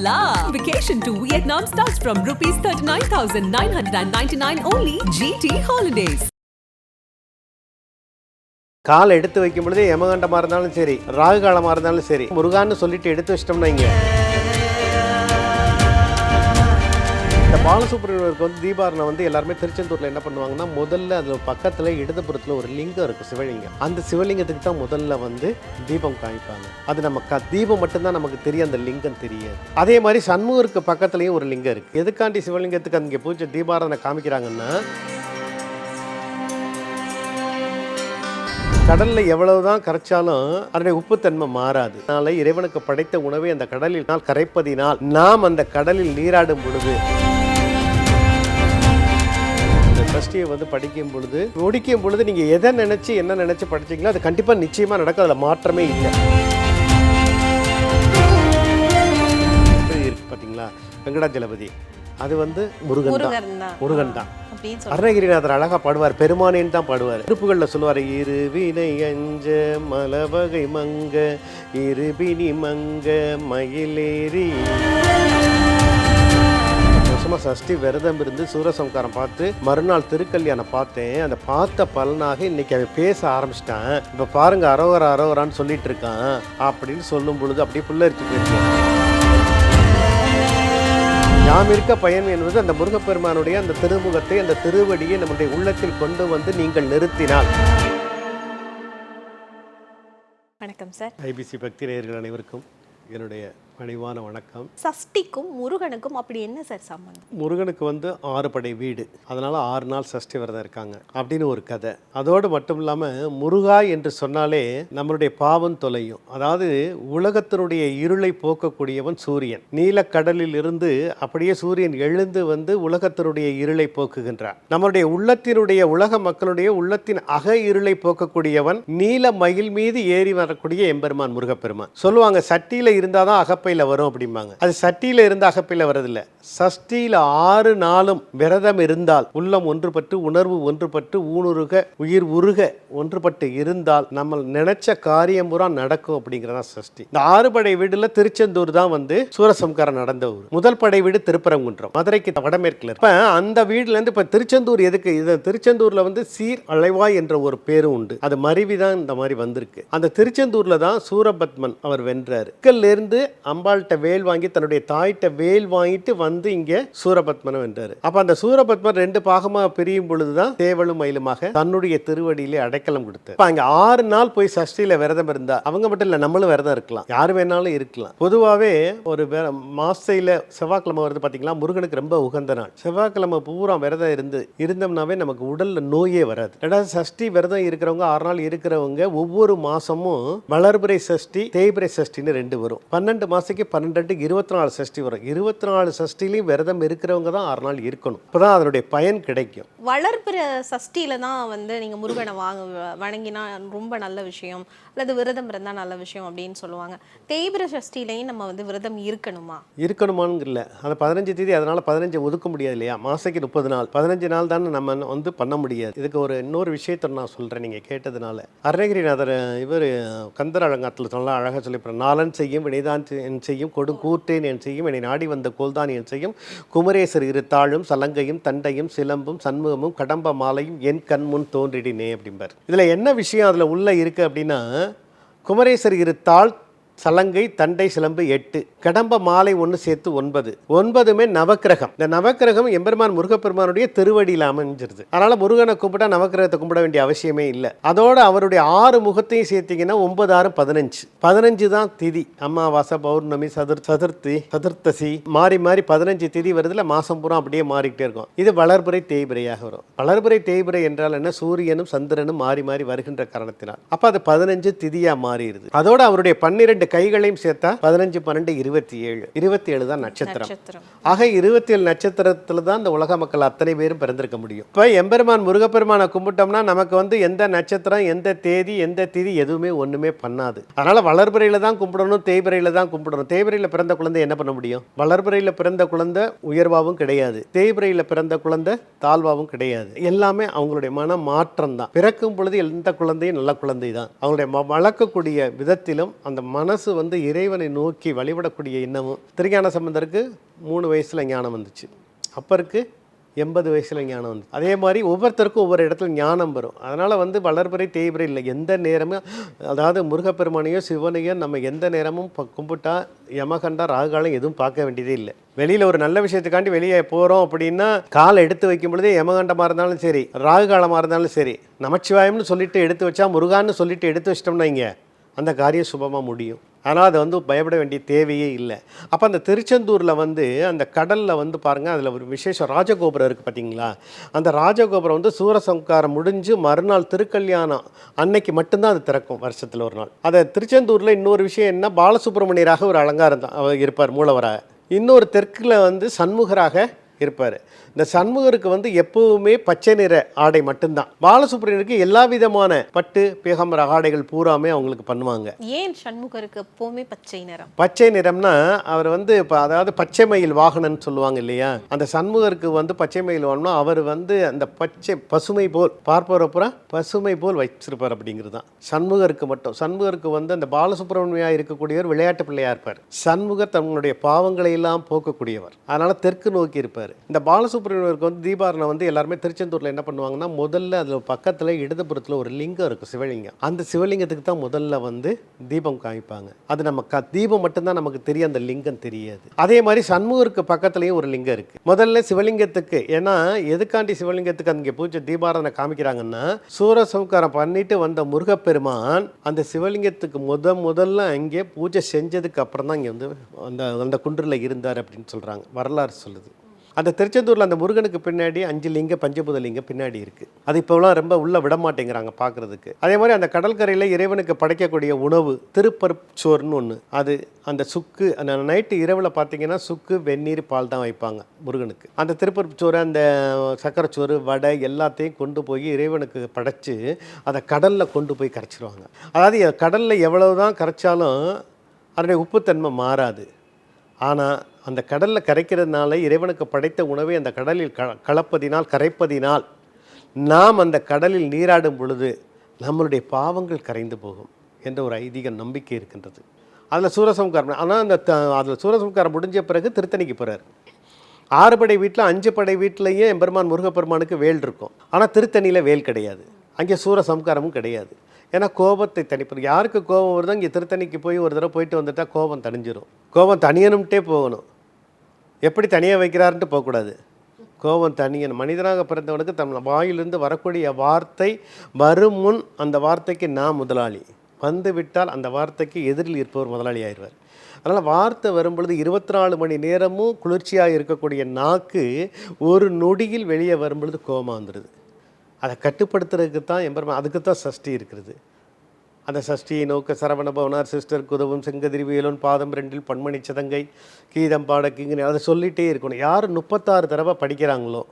la! Vacation to Vietnam starts from rupees 39,999 only GT Holidays. கால் எடுத்து வைக்கும் பொழுது யமகண்டமா இருந்தாலும் சரி ராகு காலமா இருந்தாலும் சரி முருகான்னு சொல்லிட்டு எடுத்து வச்சிட்டோம்னா இங்க பாலசுப்ரமணியருக்கு வந்து தீபாரணம் வந்து எல்லாருமே திருச்செந்தூரில் என்ன பண்ணுவாங்கன்னா முதல்ல அதில் பக்கத்தில் இடதுபுறத்தில் ஒரு லிங்கம் இருக்கும் சிவலிங்கம். அந்த சிவலிங்கத்துக்கு தான் முதல்ல வந்து தீபம் காமிப்பாங்க. அது நம்ம க தீபம் மட்டும்தான் நமக்கு தெரியும் அந்த லிங்கம் தெரியாது. அதே மாதிரி சண்முகருக்கு பக்கத்துலேயும் ஒரு லிங்கம் இருக்குது எதுக்காண்டி சிவலிங்கத்துக்கு அங்கே பூஜை தீபாரணை காமிக்கிறாங்கன்னா கடலில் எவ்வளவுதான் கரைச்சாலும் அதனுடைய உப்புத்தன்மை மாறாது. அதனால இறைவனுக்கு படைத்த உணவை அந்த கடலில் நாள் கரைப்பதினால் நாம் அந்த கடலில் நீராடும் பொழுது சஷ்டியை வந்து படிக்கும் பொழுது முடிக்கும் பொழுது நீங்க எதை நினைச்சு என்ன நினைச்சு படிச்சீங்களோ அது கண்டிப்பா நிச்சயமா நடக்கும். அதுல மாற்றமே இல்லை. இப்படி இருக்கு பாத்தீங்களா? வெங்கடாஜலபதி. அது வந்து முருகன் தான். முருகன் தான். அருணகிரிநாதர் அழகா பாடுவார். பெருமானேன்னு தான் பாடுவார். திருப்புகளில் சொல்லுவார் இரு வினை அஞ்ச மலவகை மங்க இருபினி மங்க மயிலேறி. வருஷமா சஷ்டி விரதம் இருந்து சூரசம்காரம் பார்த்து மறுநாள் திருக்கல்யாணம் பார்த்தேன். அந்த பார்த்த பலனாக இன்னைக்கு அவன் பேச ஆரம்பிச்சிட்டான். இப்போ பாருங்க அரோகரா அரோகரான்னு சொல்லிட்டு இருக்கான். அப்படின்னு சொல்லும் பொழுது அப்படியே புல்லரிச்சு போயிருக்கேன் யாம் இருக்க பயன் என்பது அந்த முருகப்பெருமானுடைய அந்த திருமுகத்தை அந்த திருவடியை நம்முடைய உள்ளத்தில் கொண்டு வந்து நீங்கள் நிறுத்தினால். வணக்கம் சார். ஐபிசி பக்தி நேயர்கள் அனைவருக்கும் என்னுடைய பணிவான வணக்கம். சஷ்டிக்கும் முருகனுக்கும் அப்படி என்ன சார் சம்பந்தம்? முருகனுக்கு வந்து ஆறு படை வீடு. அதனால ஆறு நாள் சஷ்டி விரதம் இருக்காங்க அப்படின்னு ஒரு கதை. அதோடு மட்டும் இல்லாமல் முருகா என்று சொன்னாலே நம்மளுடைய பாவம் தொலையும். அதாவது உலகத்தினுடைய இருளை போக்கக்கூடியவன் சூரியன். நீலக்கடலில் இருந்து அப்படியே சூரியன் எழுந்து வந்து உலகத்தினுடைய இருளை போக்குகின்றான் நம்மளுடைய உள்ளத்தினுடைய உலக மக்களுடைய உள்ளத்தின் அக இருளை போக்கக்கூடியவன் நீல மயில் மீது ஏறி வரக்கூடிய எம்பெருமான் முருகப்பெருமான். சொல்லுவாங்க சட்டியில இருந்தாதான் அகப்பையில் வரும் அப்படிம்பாங்க. அது சட்டியில் இருந்து அகப்பையில் வரதில்ல சஷ்டியில் ஆறு நாளும் விரதம் இருந்தால் உள்ளம் ஒன்றுபட்டு உணர்வு ஒன்றுபட்டு ஊனுருக உயிர் உருக ஒன்றுபட்டு இருந்தால் நம்ம நினைச்ச காரியம் பூரா நடக்கும் அப்படிங்கிறதா சஷ்டி. இந்த ஆறு படை வீடுல திருச்செந்தூர் தான் வந்து சூரசம்காரம் நடந்த ஊர். முதல் படை வீடு திருப்பரங்குன்றம். மதுரைக்கு வடமேற்குல இப்ப அந்த வீடுல இருந்து இப்ப திருச்செந்தூர் எதுக்கு? இது திருச்செந்தூர்ல வந்து சீர் அலைவாய் என்ற ஒரு பேரும் உண்டு. அது மருவி தான் இந்த மாதிரி வந்திருக்கு. அந்த திருச்செந்தூர்ல தான் சூரபத்மன் அவர் வென்றார். இருந்து அம் அம்பாள்கிட்ட வேல் வாங்கி தன்னுடைய தாய்கிட்ட வேல் வாங்கிட்டு வந்து இங்க சூரபத்மனை வென்றாரு அப்ப அந்த சூரபத்மன் ரெண்டு பாகமாக பிரியும் பொழுதுதான் தேவலும் மயிலுமாக தன்னுடைய திருவடியிலே அடைக்கலம் கொடுத்து இப்ப அங்க ஆறு நாள் போய் சஷ்டியில விரதம் இருந்தா அவங்க மட்டும் இல்ல நம்மளும் விரதம் இருக்கலாம். யார் வேணாலும் இருக்கலாம். பொதுவாவே ஒரு வே- மாசையில செவ்வாய்க்கிழமை வருது பாத்தீங்களா? முருகனுக்கு ரொம்ப உகந்த நாள். செவ்வாய்க்கிழமை பூரா விரதம் இருந்து இருந்தோம்னாவே நமக்கு உடல்ல நோயே வராது. ரெண்டாவது சஷ்டி விரதம் இருக்கிறவங்க ஆறு நாள் இருக்கிறவங்க ஒவ்வொரு மாசமும் வளர்பிறை சஷ்டி தேய்பிறை சஷ்டின்னு ரெண்டு வரும். பன்னெண்டு மாசத்துக்கு பன்னெண்டு இருபத்தி நாலு சஷ்டி வரும். இருபத்தி நாலு சஷ்டிலையும் விரதம் இருக்கிறவங்க தான் ஆறு நாள் இருக்கணும். அப்பதான் அதனுடைய பயன் கிடைக்கும். வளர்பிற சஷ்டியில தான் வந்து நீங்க முருகனை வாங்க வணங்கினா ரொம்ப நல்ல விஷயம். அல்லது விரதம் இருந்தால் நல்ல விஷயம் அப்படின்னு சொல்லுவாங்க. தேய்பிர சஷ்டிலையும் நம்ம வந்து விரதம் இருக்கணுமா? இருக்கணுமான்னு இல்லை. அந்த பதினஞ்சு தேதி அதனால பதினஞ்சு ஒதுக்க முடியாது இல்லையா? மாசைக்கு முப்பது நாள். பதினஞ்சு நாள் தானே நம்ம வந்து பண்ண முடியாது. இதுக்கு ஒரு இன்னொரு விஷயத்தை நான் சொல்றேன் நீங்க கேட்டதுனால. அருணகிரிநாதர் இவர் கந்தர் அழங்காத்தில் நல்லா அழகாக சொல்லி நாளன் செய்யும் வினைதான் என் செய்யும் கொடு கூட்டேன் என் செய்யும் என்னை நாடி வந்த கோல்தான் என் செய்யும். குமரேசர் இரு தாழும் சலங்கையும் தண்டையும் சிலம்பும் சண்முகமும் கடம்ப மாலையும் என் கண் முன் தோன்றிடினே அப்படிம்பார். இதுல என்ன விஷயம் அதுல உள்ள இருக்கு அப்படின்னா குமரேசர் இரு தாள் சலங்கை தண்டை சிலம்பு எட்டு. கடம்ப மாலை ஒன்று சேர்த்து ஒன்பது. ஒன்பதுமே நவக்கிரகம். இந்த நவக்கிரகம் எம்பெருமான் முருகப்பெருமானுடைய திருவடியில் அமைஞ்சிருது. அதனால முருகனை கும்பிட்டா நவக்கிரகத்தை கும்பிட வேண்டிய அவசியமே இல்லை. அதோட அவருடைய ஆறு முகத்தையும் சேர்த்தீங்கன்னா ஒன்பது ஆறு பதினஞ்சு. பதினஞ்சு தான் திதி. அமாவாசை பௌர்ணமி சதுர் சதுர்த்தி சதுர்த்தசி. மாறி மாறி பதினஞ்சு திதி வருதுல மாசம் பூரா அப்படியே மாறிக்கிட்டே இருக்கும். இது வளர்புரை தேய்பிரையாக வரும். வளர்புரை தேய்பிரை என்றால் என்ன? சூரியனும் சந்திரனும் மாறி மாறி வருகின்ற காரணத்தினால். அப்போ அது பதினஞ்சு திதியாக மாறிடுது. அதோட அவருடைய பன்னிரெண்டு கைகளையும் சேர்த்தா பதினஞ்சு பன்னெண்டு இருபத்தி ஏழு இருபத்தி ஏழு தான் நட்சத்திரம். ஆக இருபத்தி ஏழு நட்சத்திரத்துல தான் இந்த உலக மக்கள் அத்தனை பேரும் பிறந்திருக்க முடியும். இப்போ எம்பெருமான் முருகப்பெருமானை கும்பிட்டோம்னா நமக்கு வந்து எந்த நட்சத்திரம் எந்த தேதி எந்த திதி எதுவுமே ஒண்ணுமே பண்ணாது. அதனால வளர்பிறையில தான் கும்பிடணும் தேய்பிறையில தான் கும்பிடணும். தேய்பிறையில பிறந்த குழந்தை என்ன பண்ண முடியும்? வளர்பிறையில பிறந்த குழந்தை உயர்வாகவும் கிடையாது. தேய்பிறையில பிறந்த குழந்தை தாழ்வாகவும் கிடையாது. எல்லாமே அவங்களுடைய மன மாற்றம் தான் பிறக்கும் பொழுது எந்த குழந்தையும் நல்ல குழந்தை தான் அவங்களுடைய வளர்க்கக்கூடிய விதத்திலும் அந்த மனசு மனசு வந்து இறைவனை நோக்கி வழிபடக்கூடிய எண்ணமும் திருஞான சம்பந்தருக்கு மூணு வயசில் ஞானம் வந்துச்சு. அப்பருக்கு எண்பது வயசில் ஞானம் வந்து அதே மாதிரி ஒவ்வொருத்தருக்கும் ஒவ்வொரு இடத்துல ஞானம் வரும். அதனால் வந்து வளர்பறை தேய்பறை இல்லை. எந்த நேரமும் அதாவது முருகப்பெருமானையோ சிவனையோ நம்ம எந்த நேரமும் கும்பிட்டா யமகண்டா ராகுகாலம் எதுவும் பார்க்க வேண்டியதே இல்லை. வெளியில் ஒரு நல்ல விஷயத்துக்காண்டி வெளியே போகிறோம் அப்படின்னா காலை எடுத்து வைக்கும் பொழுதே யமகண்டமாக இருந்தாலும் சரி ராகு காலமாக இருந்தாலும் சரி நமச்சிவாயம்னு சொல்லிட்டு எடுத்து வச்சா முருகான்னு சொல்லிட்டு எடுத்து வச்சிட்டோம்னா இங்கே அந்த காரியம் சுபமாக முடியும். ஆனால் அதை வந்து பயப்பட வேண்டிய தேவையே இல்லை. அப்போ அந்த திருச்செந்தூரில் வந்து அந்த கடலில் வந்து பாருங்கள் அதில் ஒரு விசேஷம் ராஜகோபுரம் இருக்குது பார்த்தீங்களா அந்த ராஜகோபுரம் வந்து சூரசம்காரம் முடிஞ்சு மறுநாள் திருக்கல்யாணம் அன்னைக்கு மட்டும்தான் அது திறக்கும் வருஷத்தில் ஒரு நாள். அதை திருச்செந்தூரில் இன்னொரு விஷயம் என்ன? பாலசுப்ரமணியராக ஒரு அலங்காரம் தான் அவர் இருப்பார் மூலவராக. இன்னொரு தெற்கில் வந்து சண்முகராக இருப்பார். இந்த சண்முகருக்கு வந்து எப்பவுமே பச்சை நிற ஆடை மட்டும்தான். பாலசுப்ரமணியருக்கு எல்லா விதமான பட்டு பேகம்பர ஆடைகள் பூராமே அவங்களுக்கு பண்ணுவாங்க. ஏன் சண்முகருக்கு எப்பவுமே பச்சை நிறம்? பச்சை நிறம்னா அவர் வந்து இப்போ அதாவது பச்சை மயில் வாகனன்னு சொல்லுவாங்க இல்லையா? அந்த சண்முகருக்கு வந்து பச்சை மயில் வாகனம் அவர் வந்து அந்த பச்சை பசுமை போல் பார்ப்பவரப்புறம் பசுமை போல் வச்சிருப்பார் அப்படிங்கிறது தான் சண்முகருக்கு மட்டும். சண்முகருக்கு வந்து அந்த பாலசுப்ரமணியா இருக்கக்கூடியவர் விளையாட்டு பிள்ளையா இருப்பார். சண்முகர் தன்னுடைய பாவங்களை எல்லாம் போக்கக்கூடியவர். அதனால தெற்கு நோக்கி இருப்பார். இந்த பாலசுப்ரமணியருக்கு வந்து தீபாரணம் வந்து எல்லாருமே திருச்செந்தூரில் என்ன பண்ணுவாங்கன்னா முதல்ல அதில் பக்கத்தில் இடதுபுறத்தில் ஒரு லிங்கம் இருக்கும் சிவலிங்கம். அந்த சிவலிங்கத்துக்கு தான் முதல்ல வந்து தீபம் காமிப்பாங்க. அது நம்ம க தீபம் மட்டும்தான் நமக்கு தெரியும் அந்த லிங்கம் தெரியாது. அதே மாதிரி சண்முகருக்கு பக்கத்துலேயும் ஒரு லிங்கம் இருக்குது முதல்ல சிவலிங்கத்துக்கு ஏன்னா எதுக்காண்டி சிவலிங்கத்துக்கு அங்கே பூஜை தீபாரணை காமிக்கிறாங்கன்னா சூரசம்காரம் பண்ணிட்டு வந்த முருகப்பெருமான் அந்த சிவலிங்கத்துக்கு முத முதல்ல அங்கே பூஜை செஞ்சதுக்கு அப்புறம் தான் இங்கே வந்து அந்த அந்த குன்றில் இருந்தார் அப்படின்னு சொல்கிறாங்க வரலாறு சொல்லுது. அந்த திருச்செந்தூரில் அந்த முருகனுக்கு பின்னாடி அஞ்சு லிங்க பஞ்சபூத லிங்கம் பின்னாடி இருக்குது அது இப்போலாம் ரொம்ப உள்ளே விட மாட்டேங்கிறாங்க பார்க்குறதுக்கு அதே மாதிரி அந்த கடற்கரையில் இறைவனுக்கு படைக்கக்கூடிய உணவு திருப்பருச்சோறுன்னு ஒன்று அது அந்த சுக்கு அந்த நைட்டு இரவில் பார்த்தீங்கன்னா சுக்கு வெந்நீர் பால் தான் வைப்பாங்க முருகனுக்கு. அந்த திருப்பருச்சோறு அந்த சக்கரைச்சோறு வடை எல்லாத்தையும் கொண்டு போய் இறைவனுக்கு படைச்சி அதை கடலில் கொண்டு போய் கரைச்சிருவாங்க. அதாவது கடலில் எவ்வளவு தான் கரைச்சாலும் அதனுடைய உப்புத்தன்மை மாறாது. ஆனால் அந்த கடலில் கரைக்கிறதுனால இறைவனுக்கு படைத்த உணவை அந்த கடலில் க கலப்பதினால் கரைப்பதினால் நாம் அந்த கடலில் நீராடும் பொழுது நம்மளுடைய பாவங்கள் கரைந்து போகும் என்ற ஒரு ஐதீக நம்பிக்கை இருக்கின்றது. அதில் சூரசம்காரம் ஆனால் அந்த அதில் சூரசம்காரம் முடிஞ்ச பிறகு திருத்தணிக்கு போகிறார் ஆறு படை வீட்டில் அஞ்சு படை வீட்டிலேயே எம்பெருமான் முருகப்பெருமானுக்கு வேல் இருக்கும். ஆனால் திருத்தணியில் வேல் கிடையாது. அங்கே சூரசம்காரமும் கிடையாது. ஏன்னா கோபத்தை தணிப்பது. யாருக்கு கோபம் வருதோ இங்கே திருத்தணிக்கு போய் ஒரு தடவை போயிட்டு வந்துட்டால் கோபம் தணிஞ்சிரும். கோபம் தனியணும்ட்டே போகணும். எப்படி தனியாக வைக்கிறாருன்ட்டு போகக்கூடாது. கோபம் தனியன் மனிதனாக பிறந்தவனுக்கு தம் வாயிலிருந்து வரக்கூடிய வார்த்தை வரும் முன் அந்த வார்த்தைக்கு நான் முதலாளி. வந்து விட்டால் அந்த வார்த்தைக்கு எதிரில் இருப்பவர் முதலாளி ஆயிடுவார். அதனால் வார்த்தை வரும்பொழுது இருபத்தி நாலு மணி நேரமும் குளிர்ச்சியாக இருக்கக்கூடிய நாக்கு ஒரு நொடியில் வெளியே வரும்பொழுது கோபம் வந்துடுது அதை கட்டுப்படுத்துறதுக்கு தான் எம்பெருமா அதுக்கு தான் சஷ்டி இருக்கிறது அந்த சஷ்டியை நோக்க சரவண பவனார் சிஸ்டர் குதவும் செங்கதிரி பாதம் ரெண்டில் பன்மணி சதங்கை கீதம் பாட கிங்கினி அதை சொல்லிகிட்டே இருக்கணும். யார் முப்பத்தாறு தடவை படிக்கிறாங்களோ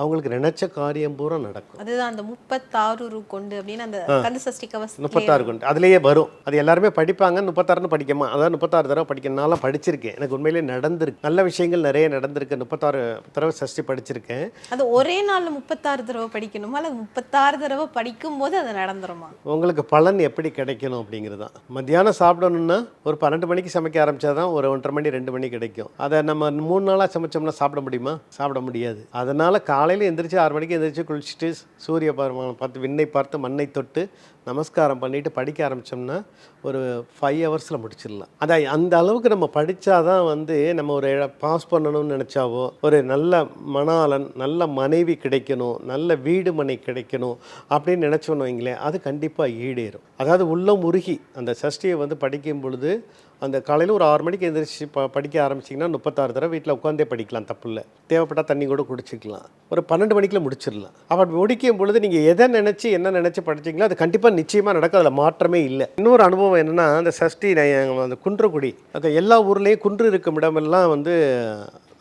அவங்களுக்கு நினைச்ச காரியம் பூரா நடக்கும். அதுதான் அந்த முப்பத்தாறு கொண்டு அப்படின்னு அந்த கந்த சஷ்டி கவசம் முப்பத்தாறு கொண்டு. அதுலேயே வரும். அது எல்லாருமே படிப்பாங்க. முப்பத்தாறுன்னு படிக்கமா? அதாவது முப்பத்தாறு தடவை படிக்கணும்னாலும் படிச்சிருக்கேன். எனக்கு உண்மையிலேயே நடந்திருக்கு. நல்ல விஷயங்கள் நிறைய நடந்திருக்கு. முப்பத்தாறு தடவை சஷ்டி படிச்சிருக்கேன். அது ஒரே நாள்ல முப்பத்தாறு தடவை படிக்கணுமா? அல்லது முப்பத்தாறு தடவை படிக்கும் போது அது நடந்துருமா? உங்களுக்கு பலன் எப்படி கிடைக்கணும் அப்படிங்கிறது தான் மத்தியானம் சாப்பிடணும்னா ஒரு பன்னெண்டு மணிக்கு சமைக்க ஆரம்பிச்சா தான் ஒரு ஒன்றரை மணி ரெண்டு மணி கிடைக்கும். அதை நம்ம மூணு நாளாக சமைச்சோம்னா சாப்பிட முடியுமா? சாப்பிட முடியாது. அதனால் காலையில் எந்திரிச்சு ஆறு மணிக்கு எந்திரிச்சு குளிச்சுட்டு சூரிய பகவானை பார்த்து விண்ணை பார்த்து மண்ணை தொட்டு நமஸ்காரம் பண்ணிவிட்டு படிக்க ஆரம்பித்தோம்னா ஒரு ஃபைவ் ஹவர்ஸில் முடிச்சிடலாம். அதை அந்த அளவுக்கு நம்ம படித்தா தான் வந்து நம்ம ஒரு பாஸ் பண்ணணும்னு நினச்சாவோ ஒரு நல்ல மணாளன் நல்ல மனைவி கிடைக்கணும் நல்ல வீடு மனை கிடைக்கணும் அப்படின்னு நினச்சோன்னு வைங்களேன் அது கண்டிப்பாக ஈடேறும். அதாவது உள்ளம் உருகி அந்த சஷ்டியை வந்து படிக்கும் பொழுது அந்த காலையில் ஒரு ஆறு மணிக்கு எந்திரிச்சு ப படிக்க ஆரம்பிச்சிங்கன்னா முப்பத்தாறு தடவை வீட்டில் உட்காந்தே படிக்கலாம் தப்பு இல்லை தேவைப்பட்டால் தண்ணி கூட குடிச்சிக்கலாம். ஒரு பன்னெண்டு மணிக்குள்ள முடிச்சிடலாம். அப்படி முடிக்கும் பொழுது நீங்கள் எதை நினச்சி என்ன நினச்சி படிச்சீங்களோ அது கண்டிப்பாக நிச்சயமாக நடக்கும் அதில் மாற்றமே இல்லை. இன்னொரு அனுபவம் என்னென்னா அந்த சஷ்டி நான் அந்த குன்றக்குடி. அந்த எல்லா ஊர்லேயும் குன்று இருக்கும் இடமெல்லாம் வந்து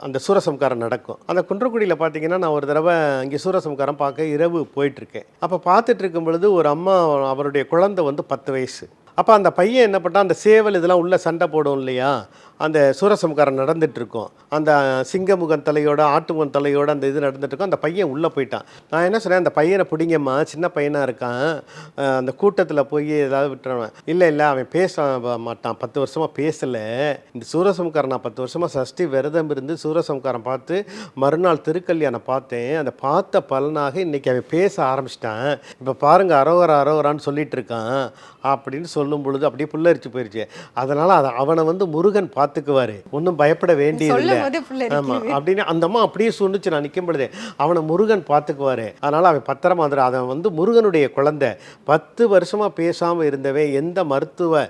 அந்த சூரசம்காரம் நடக்கும். அந்த குன்றக்குடியில் பார்த்தீங்கன்னா நான் ஒரு தடவை அங்கே சூரசம்காரம் பார்க்க இரவு போயிட்டுருக்கேன் அப்போ பார்த்துட்டு இருக்கும் பொழுது ஒரு அம்மா அவருடைய குழந்தை வந்து பத்து வயசு. அப்போ அந்த பையன் என்ன பண்ணான்? அந்த சேவல் இதெல்லாம் உள்ள சண்டை போடும் இல்லையா? அந்த சூரசம்காரம் நடந்துட்டு அந்த சிங்கமுகன் தலையோட ஆட்டுமுகன் தலையோட அந்த இது நடந்துட்டுருக்கும். அந்த பையன் உள்ளே போயிட்டான். நான் என்ன சொன்னேன்? அந்த பையனை பிடிங்கம்மா சின்ன பையனாக இருக்கான். அந்த கூட்டத்தில் போய் ஏதாவது விட்டுறவன். இல்லை இல்லை அவன் பேச மாட்டான். பத்து வருஷமாக பேசலை. இந்த சூரசம்காரம் நான் பத்து வருஷமாக சஷ்டி விரதம் இருந்து சூரசம்காரம் பார்த்து மறுநாள் திருக்கல்யாணம் பார்த்தேன். அந்த பார்த்த பலனாக இன்றைக்கி அவன் பேச ஆரம்பிச்சிட்டான். இப்போ பாருங்க அரோகரா அரோகரான்னு சொல்லிகிட்டு இருக்கான். அப்படின்னு சொல்லும் பொழுது அப்படியே புல்லரிச்சு போயிடுச்சு அதனால் அதை அவனை வந்து முருகன் பார்த்துக்குவாரு ஒன்றும் பயப்பட வேண்டியதில்லை. சொல்லும் போதே புல்லரிக்குது. ஆமா. அப்படின்னு அந்த அம்மா அப்படியே சொன்னுச்சு நான் நிற்கும் பொழுதே. அவனை முருகன் பார்த்துக்குவாரு. அதனால அவன் பத்திரமா வந்துடும் அவன் வந்து முருகனுடைய குழந்தை. பத்து வருஷமா பேசாம இருந்தவன் எந்த மருத்துவ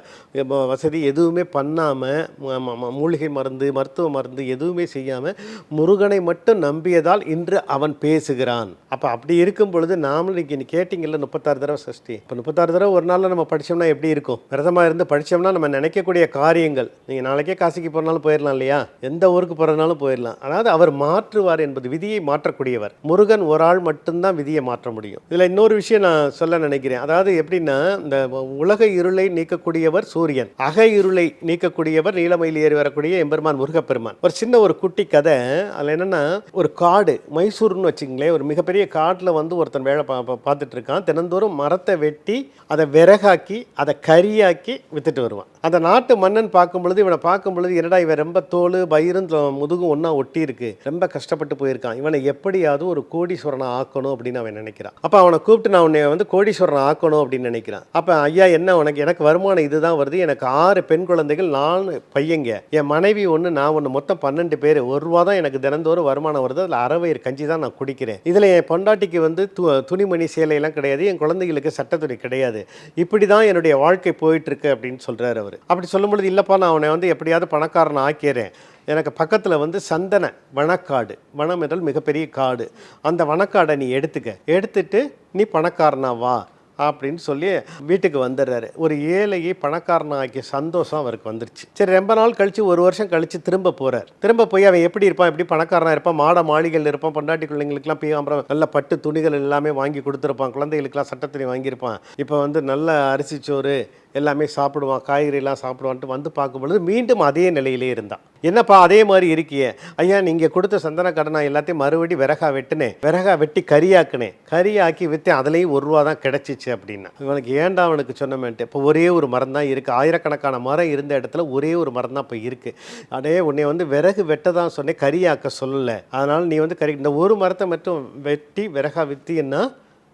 வசதி எதுவுமே பண்ணாம ம- ம- ம- மூலிகை மருந்து மருத்துவ மருந்து எதுவுமே செய்யாம முருகனை மட்டும் நம்பியதால் இன்று அவன் பேசுகிறான். அப்ப அப்படி இருக்கும் பொழுது நாமளும் இன்னைக்கு நீ கேட்டீங்கல்ல முப்பத்தாறு தடவை சஷ்டி. இப்போ முப்பத்தாறு தடவை ஒரு நாள்ல நம்ம படிச்சோம்னா எப்படி இருக்கும்? விரதமா இருந்து படிச்சோம்னா நம்ம நினைக்கக்கூடிய காரியங்கள். நீங்க நாளைக்கே காசிக்கு போனாலும் போயிடலாம் இல்லையா? எந்த ஊருக்கு போகிறனாலும் போயிடலாம் அதாவது அவர் மாற்றுவார் என்பது விதியை மாற்றக்கூடியவர். முருகன் ஒரு ஆள் மட்டும்தான் விதியை மாற்ற முடியும். இதில் இன்னொரு விஷயம் நான் சொல்ல நினைக்கிறேன். அதாவது எப்படின்னா இந்த உலக இருளை நீக்கக்கூடியவர் சூரியன். அக இருளை நீக்கக்கூடியவர் நீலமயில் ஏறி வரக்கூடிய எம்பெருமான் முருகப்பெருமான். ஒரு சின்ன ஒரு குட்டி கதை. அதில் என்னென்னா ஒரு காடு மைசூர்னு வச்சுங்களேன் ஒரு மிகப்பெரிய காட்டில் வந்து ஒருத்தன் வேலை பா பா- பார்த்துட்டு இருக்கான். தினந்தோறும் மரத்தை வெட்டி அதை விறகாக்கி அதை கரியாக்கி வித்துட்டு வருவான். அந்த நாட்டு மன்னன் பார்க்கும் பொழுது இவனை பார்க்கும் பொழுது என்னடா இவன் ரொம்ப தோல் பயிரும் முதுகும் ஒன்றா ஒட்டி இருக்கு ரொம்ப கஷ்டப்பட்டு போயிருக்கான். இவனை எப்படியாவது ஒரு கோடீஸ்வரனை ஆக்கணும் அப்படின்னு அவன் நினைக்கிறான். அப்போ அவனை கூப்பிட்டு நான் உன்னை வந்து கோடீஸ்வரனை ஆக்கணும் அப்படின்னு நினைக்கிறான். அப்போ ஐயா என்ன உனக்கு எனக்கு வருமானம் இதுதான் வருது. எனக்கு ஆறு பெண் குழந்தைகள் நாலு பையங்க. என் மனைவி ஒன்று நான் ஒன்று மொத்தம் பன்னெண்டு பேர். ஒரு ரூபா தான் எனக்கு தினந்தோறும் வருமானம் வருது. அதில் அறவயிறு கஞ்சி தான் நான் குடிக்கிறேன். இதில் என் பொண்டாட்டிக்கு வந்து து துணிமணி சேலையெல்லாம் கிடையாது. என் குழந்தைகளுக்கு சட்டத்துறை கிடையாது. இப்படி தான் என்னுடைய வாழ்க்கை போயிட்டுருக்கு அப்படின்னு சொல்கிறார் அவர். அப்படி சொல்லும் பொழுது இல்லைப்பா நான் அவனை வந்து எப்படியாவது பணக்காரனை ஆக்கிறேன். எனக்கு பக்கத்தில் வந்து சந்தன வனக்காடு வனம் என்றால் மிகப்பெரிய காடு. அந்த வனக்காடை நீ எடுத்துக்க. எடுத்துட்டு நீ பணக்காரனா வா அப்படின்னு சொல்லி வீட்டுக்கு வந்துடுறாரு. ஒரு ஏழையை பணக்காரனா ஆக்கிய சந்தோஷம் அவருக்கு வந்துருச்சு. சரி ரொம்ப நாள் கழித்து ஒரு வருஷம் கழித்து திரும்ப போகிறார் திரும்ப போய் அவன் எப்படி இருப்பான்? எப்படி பணக்காரனாக இருப்பான்? மாட மாளிகையில் இருப்பான். பொண்டாட்டி பிள்ளைங்களுக்குலாம் பீகாம்பரம் நல்ல பட்டு துணிகள் எல்லாமே வாங்கி கொடுத்துருப்பான். குழந்தைகளுக்கெல்லாம் சட்டத்துணி வாங்கியிருப்பான். இப்போ வந்து நல்ல அரிசி சோறு எல்லாமே சாப்பிடுவான் காய்கறிலாம் சாப்பிடுவான்ட்டு வந்து பார்க்கும்பொழுது மீண்டும் அதே நிலையிலே இருந்தான். என்னப்பா அதே மாதிரி இருக்கியே? ஐயா நீங்கள் கொடுத்த சந்தன கடனை எல்லாத்தையும் மறுபடி விறகா வெட்டினேன் விறகா வெட்டி கறியாக்குனேன் கறியாக்கி விற்றேன் அதுலேயும் ஒரு ரூபா தான் கிடச்சிச்சு அப்படின்னா. இவனுக்கு ஏன்டா அவனுக்கு சொன்னமேன்ட்டு இப்போ ஒரே ஒரு மரம் தான் இருக்குது ஆயிரக்கணக்கான மரம் இருந்த இடத்துல ஒரே ஒரு மரம் தான் இப்போ இருக்குது அதே உன்னை வந்து விறகு வெட்ட தான் சொன்னேன் கறியாக்க சொல்லலை. அதனால் நீ வந்து கறி இந்த ஒரு மரத்தை மட்டும் வெட்டி விறகா விற்றீன்னா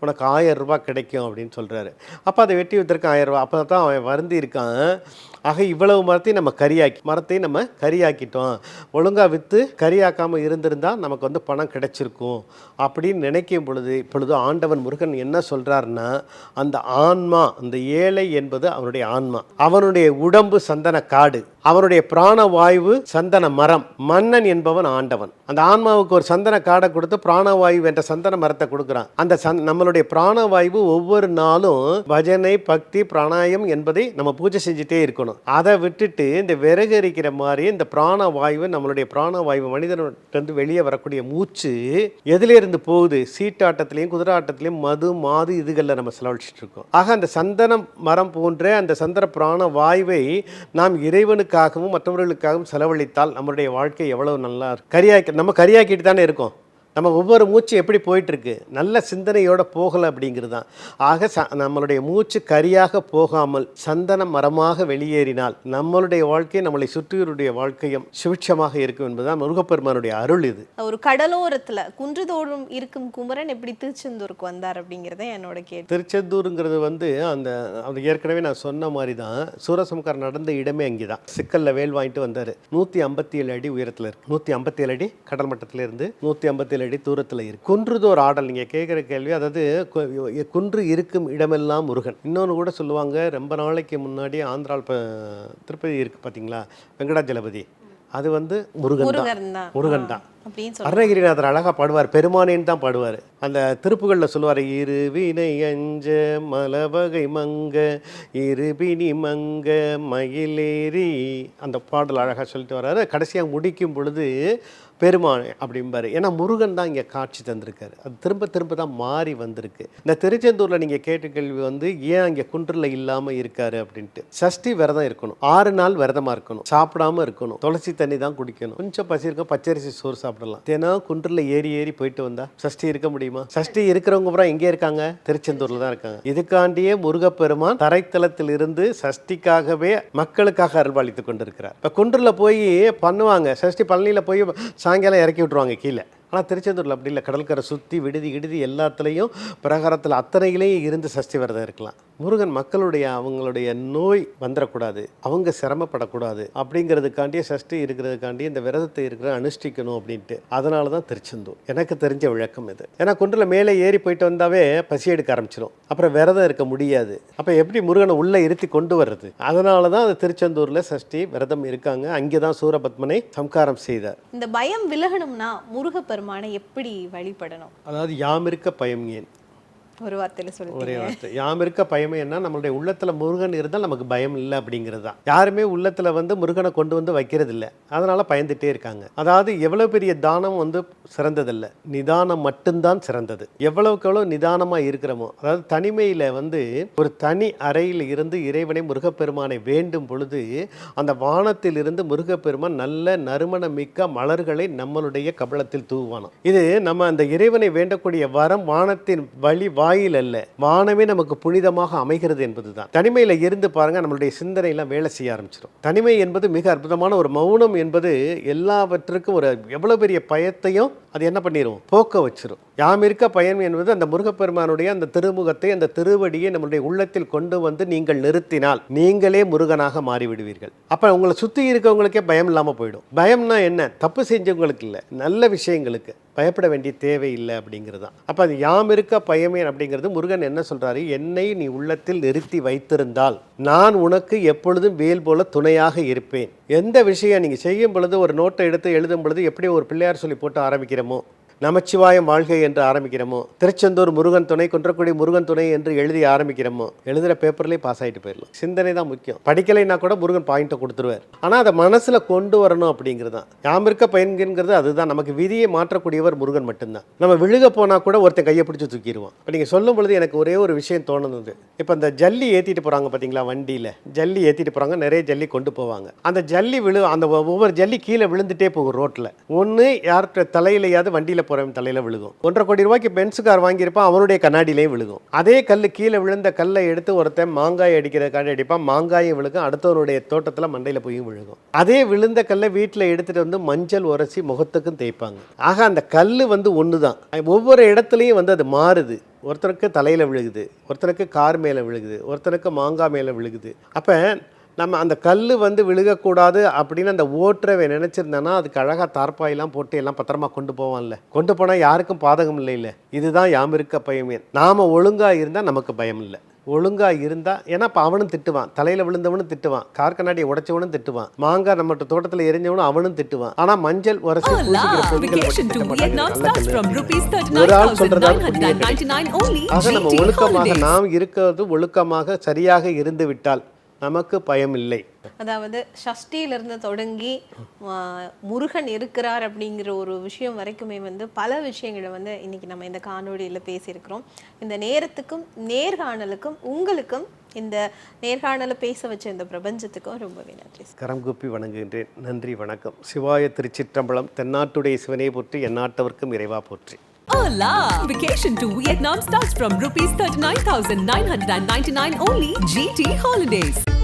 உனக்கு ஆயிரம் ரூபாய் கிடைக்கும் அப்படின்னு சொல்கிறாரு அப்போ அதை வெட்டி வைத்திருக்க ஆயிரம் ரூபாய். அப்போ தான் அவன் வருந்தி இருக்கான். ஆக இவ்வளவு மரத்தையும் நம்ம கரியாக்கி மரத்தையும் நம்ம கரியாக்கிட்டோம் ஒழுங்காக விற்று கரியாக்காமல் இருந்திருந்தால் நமக்கு வந்து பணம் கிடைச்சிருக்கும். அப்படின்னு நினைக்கும் பொழுது இப்பொழுது ஆண்டவன் முருகன் என்ன சொல்கிறாருன்னா அந்த ஆன்மா அந்த ஏழை என்பது அவனுடைய ஆன்மா. அவனுடைய உடம்பு சந்தன காடு. அவருடைய பிராணவாயு சந்தன மரம் மன்னன் என்பவன் ஆண்டவன். அந்த ஆன்மாவுக்கு ஒரு சந்தன காடை கொடுத்து பிராணவாயு என்ற சந்தன மரத்தை கொடுக்குறான். அந்த சந் நம்மளுடைய பிராணவாயு ஒவ்வொரு நாளும் பஜனை பக்தி பிராணாயம் என்பதை நம்ம பூஜை செஞ்சுட்டே இருக்கணும். அதை விட்டுட்டு இந்த விறகு எரிக்கிற மாதிரி இந்த பிராணவாயு நம்மளுடைய பிராணவாயு மனிதனிருந்து வெளியே வரக்கூடிய மூச்சு எதிலிருந்து போகுது? சீட்டாட்டத்திலையும் குதிராட்டத்திலையும் மது மாது இதுகளில் நம்ம செலவழிச்சிட்டு இருக்கோம். ஆக அந்த சந்தன மரம் போன்ற அந்த சந்தன பிராண வாயுவை நாம் இறைவனுக்கு இறைவனுக்காகவும் மற்றவர்களுக்காகவும் செலவழித்தால் நம்மளுடைய வாழ்க்கை எவ்வளவு நல்லா இருக்கும் கரியாக்கி நம்ம கரியாக்கிட்டு தானே இருக்கோம். நம்ம ஒவ்வொரு மூச்சு எப்படி போயிட்டு இருக்கு நல்ல சிந்தனையோட போகலை அப்படிங்கிறது தான் ஆக ச நம்மளுடைய மூச்சு கரியாக போகாமல் சந்தன மரமாக வெளியேறினால் நம்மளுடைய வாழ்க்கை நம்மளை சுற்றியுடைய வாழ்க்கையும் சுபிட்சமாக இருக்கும் என்பதுதான் முருகப்பெருமானுடைய அருள் இது. ஒரு கடலோரத்துல குன்றுதோறும் இருக்கும் குமரன் எப்படி திருச்செந்தூருக்கு வந்தார் அப்படிங்கறத என்னோட கேள்வி. திருச்செந்தூருங்கிறது வந்து அந்த அது ஏற்கனவே நான் சொன்ன மாதிரி தான் சூரசம்காரம் நடந்த இடமே அங்கே தான் சிக்கல்ல வேல் வாங்கிட்டு வந்தார். நூற்றி ஐம்பத்தி ஏழு அடி உயரத்தில் இருக்கு. நூற்றி ஐம்பத்தி ஏழு அடி கடல் மட்டத்தில் இருந்து நூற்றி ஐம்பத்தி ஏழு அடி தூரத்தில் இருக்கு. குன்றுதோர் ஆடல் நீங்கள் கேட்குற கேள்வி அதாவது குன்று இருக்கும் இடமெல்லாம் முருகன். இன்னொன்று கூட சொல்லுவாங்க ரொம்ப நாளைக்கு முன்னாடி ஆந்திராவில் இப்போ திருப்பதி இருக்கு பார்த்தீங்களா வெங்கடாஜலபதி அது வந்து முருகன் தான். முருகன் தான். அருணகிரிநாதர் அழகா பாடுவார் பெருமானேன்னு தான் பாடுவார். அந்த திருப்புகளில் சொல்லுவார் இருவினை அஞ்ச மலவகை மங்க இருபினி மங்க மயிலேறி. அந்த பாடல் அழகா சொல்லிட்டு வர்றாரு. கடைசியாக முடிக்கும் பொழுது பெருமான் அப்படிம்பாரு. ஏன்னா முருகன் தான் இங்கே காட்சி தந்திருக்காரு. அது திரும்ப திரும்ப தான் மாறி வந்திருக்கு. இந்த திருச்செந்தூரில் நீங்கள் கேட்ட கேள்வி வந்து ஏன் அங்கே குன்றில் இல்லாமல் இருக்காரு? அப்படின்ட்டு. சஷ்டி விரதம் இருக்கணும். ஆறு நாள் விரதமாக இருக்கணும். சாப்பிடாம இருக்கணும். துளசி தண்ணி தான் குடிக்கணும். கொஞ்சம் பசி இருக்கும் பச்சரிசி சோறு சாப்பிடலாம். தினம் குன்றில் ஏறி ஏறி போயிட்டு வந்தா சஷ்டி இருக்க முடியுமா? சஷ்டி இருக்கிறவங்க பூரா எங்கே இருக்காங்க? திருச்செந்தூரில் தான் இருக்காங்க. இதுக்காண்டியே முருகப்பெருமான் தரைத்தளத்தில் இருந்து சஷ்டிக்காகவே மக்களுக்காக அருள்வாளித்து கொண்டிருக்கிறார். இப்போ குன்றில் போய் பண்ணுவாங்க. சஷ்டி பழனியில் போய் சாயங்காலம் இறக்கி விட்ருவாங்க கீழே. ஆனால் திருச்செந்தூரில் அப்படி இல்லை. கடற்கரை சுற்றி விடுதி விடுதி எல்லாத்துலேயும் பிரகாரத்தில் அத்தனைகளையும் இருந்து சஷ்டி விரதம் இருக்கலாம். முருகன் மக்களுடைய அவங்களுடைய நோய் வந்துடக்கூடாது அவங்க சிரமப்படக்கூடாது அப்படிங்கிறதுக்காண்டியே சஷ்டி இருக்கிறதுக்காண்டி இந்த விரதத்தை இருக்கிற அனுஷ்டிக்கணும் அப்படின்ட்டு. அதனால தான் திருச்செந்தூர். எனக்கு தெரிஞ்ச விளக்கம் இது. ஏன்னா குன்றில் மேலே ஏறி போயிட்டு வந்தாவே பசி எடுக்க ஆரம்பிச்சிடும் அப்புறம் விரதம் இருக்க முடியாது. அப்போ எப்படி முருகனை உள்ளே இருத்தி கொண்டு வர்றது? அதனால தான் அது திருச்செந்தூரில் சஷ்டி விரதம் இருக்காங்க. அங்கே தான் சூரபத்மனை சம்காரம் செய்தார். இந்த பயம் விலகணும்னா முருகப்பெருமானை எப்படி வழிபடணும்? அதாவது யாம் இருக்க பயம் ஏன்? ஒரு வார்த்தையில ஒரே வார்த்தை. யாம் இருக்க பயமே என்ன நம்மளுடைய உள்ளத்துல முருகன் இருந்தால் நமக்கு பயம் இல்லை அப்படிங்கிறது தான். யாருமே உள்ளத்துல வந்து முருகனை கொண்டு வந்து வைக்கிறது இல்லை அதனால பயந்துட்டே இருக்காங்க. அதாவது எவ்வளவு பெரிய தானம் வந்து சிறந்ததில்ல. நிதானம் மட்டும்தான் சிறந்தது. எவ்வளவுக்கு எவ்வளவு நிதானமா இருக்கிறோமோ அதாவது தனிமையில வந்து ஒரு தனி அறையில் இருந்து இறைவனை முருகப்பெருமானை வேண்டும் பொழுது அந்த வானத்தில் இருந்து முருகப்பெருமான் நல்ல நறுமணம் மிக்க மலர்களை நம்மளுடைய கபலத்தில் தூவானோம் இது நம்ம அந்த இறைவனை வேண்டக்கூடிய வரம் வானத்தின் வழி வாயில் அல்ல வானமே நமக்கு புனிதமாக அமைகிறது என்பதுதான். தனிமையில் இருந்து பாருங்க நம்மளுடைய சிந்தனை எல்லாம் வேலை செய்ய ஆரம்பிச்சிடும் தனிமை என்பது மிக அற்புதமான ஒரு மௌனம் என்பது எல்லாவற்றுக்கும் ஒரு எவ்வளவு பெரிய பயத்தையும் அது என்ன பண்ணிடும் போக்க வச்சிரும். யாம் இருக்க பயன் என்பது அந்த முருகப்பெருமானுடைய அந்த திருமுகத்தை அந்த திருவடியை நம்மளுடைய உள்ளத்தில் கொண்டு வந்து நீங்கள் நிறுத்தினால் நீங்களே முருகனாக மாறிவிடுவீர்கள். அப்போ உங்களை சுற்றி இருக்கவங்களுக்கே பயம் இல்லாமல் போயிடும். பயம்னா என்ன? தப்பு செஞ்சவங்களுக்கு இல்லை. நல்ல விஷயங்களுக்கு. பயப்பட வேண்டிய தேவை இல்லை அப்படிங்கிறது தான். அப்போ அது யாம் இருக்க பயமே அப்படிங்கிறது முருகன் என்ன சொல்கிறாரு என்னை நீ உள்ளத்தில் நிறுத்தி வைத்திருந்தால் நான் உனக்கு எப்பொழுதும் வேல் போல துணையாக இருப்பேன். எந்த விஷயம் நீங்கள் செய்யும் பொழுது ஒரு நோட்டை எடுத்து எழுதும் பொழுது எப்படி ஒரு பிள்ளையார் சொல்லி போட்டு ஆரம்பிக்கிறோமோ நமச்சிவாயம் வாழ்க என்று ஆரம்பிக்கிறோமோ? திருச்செந்தூர் முருகன் துணை குன்றக்குடி முருகன் துணை என்று எழுதி ஆரம்பிக்கிறோமோ? எழுதுகிற பேப்பர்லேயே பாஸ் ஆகிட்டு போயிடலாம். சிந்தனை தான் முக்கியம். படிக்கலைன்னா கூட முருகன் பாயிண்ட்டை கொடுத்துருவார். ஆனால் அதை மனசில் கொண்டு வரணும் அப்படிங்கிறது தான். யாம் இருக்க பயன்கிறது அதுதான். நமக்கு விதியை மாற்றக்கூடியவர் முருகன் மட்டும்தான். நம்ம விழுக போனால் கூட ஒருத்தன் கையை பிடிச்சி தூக்கிடுவான். இப்போ நீங்கள் சொல்லும் பொழுது எனக்கு ஒரே ஒரு விஷயம் தோணுது. இப்போ இந்த ஜல்லி ஏற்றிட்டு போகிறாங்க பார்த்தீங்களா வண்டியில்? ஜல்லி ஏற்றிட்டு போகிறாங்க நிறைய ஜல்லி கொண்டு போவாங்க. அந்த ஜல்லி விழு அந்த ஒவ்வொரு ஜல்லி கீழே விழுந்துட்டே போகும் ரோட்டில் ஒன்று யார்கிட்ட தலையிலையாவது வண்டியில் போகிறவன் தலையில் விழுகும். ஒன்றரை கோடி ரூபாய்க்கு பென்ஸ் கார் வாங்கியிருப்பான் அவனுடைய கண்ணாடியிலையும் விழுகும். அதே கல் கீழே விழுந்த கல்லை எடுத்து ஒருத்தன் மாங்காய் அடிக்கிறதுக்காண்டி அடிப்பான். மாங்காயும் விழுகும் அடுத்தவனுடைய தோட்டத்தில் மண்டையில் போய் விழுகும். அதே விழுந்த கல்லை வீட்டில் எடுத்துகிட்டு வந்து மஞ்சள் உரசி முகத்துக்கும் தேய்ப்பாங்க. ஆக அந்த கல் வந்து ஒன்று தான் ஒவ்வொரு இடத்துலையும் வந்து அது மாறுது. ஒருத்தருக்கு தலையில் விழுகுது ஒருத்தருக்கு கார் மேலே விழுகுது ஒருத்தருக்கு மாங்காய் மேலே விழுகுது. அப்போ நம்ம அந்த கல் வந்து விழுகக்கூடாது அப்படின்னு அந்த ஓட்டுறவை நினச்சிருந்தானா அதுக்கு அழகாக தார்ப்பாயெல்லாம் போட்டு எல்லாம் பத்திரமா கொண்டு போவான்ல. கொண்டு போனால் யாருக்கும் பாதகம் இல்லை இல்லை இதுதான் யாம் இருக்க பயமே. நாம் ஒழுங்காக இருந்தால் நமக்கு பயம் இல்லை. ஒழுங்காக இருந்தால் ஏன்னா இப்போ அவனும் திட்டுவான். தலையில் விழுந்தவனும் திட்டுவான். கார் கண்ணாடியை உடைச்சவனும் திட்டுவான். மாங்காய் நம்ம தோட்டத்தில் எரிஞ்சவனும் அவனும் திட்டுவான். ஆனால் மஞ்சள் உரசி rupees ஒரு ஆள் சொல்றதால புண்ணியம் கிடைக்கும். 39,999 only. ஆக நம்ம ஒழுக்கமாக. நாம் இருக்கிறது ஒழுக்கமாக சரியாக இருந்து விட்டால் நமக்கு பயம் இல்லை அதாவது சஷ்டியிலிருந்து தொடங்கி ஆ, முருகன் இருக்கிறார் அப்படிங்கிற ஒரு விஷயம் வரைக்குமே வந்து பல விஷயங்களை வந்து இன்னைக்கு நம்ம இந்த காணொளியில் பேசியிருக்கிறோம். இந்த நேரத்துக்கும் நேர்காணலுக்கும் உங்களுக்கும் இந்த நேர்காணலை பேச வச்ச இந்த பிரபஞ்சத்துக்கும் ரொம்பவே நன்றி கரம் கூப்பி வணங்குகின்றேன். நன்றி வணக்கம். சிவாய திருச்சிற்றம்பலம் தென்னாட்டுடைய சிவனை போற்றி எந்நாட்டவர்க்கும் இறைவா போற்றி. Hola! Vacation to Vietnam starts from rupees 39,999 only. GT Holidays.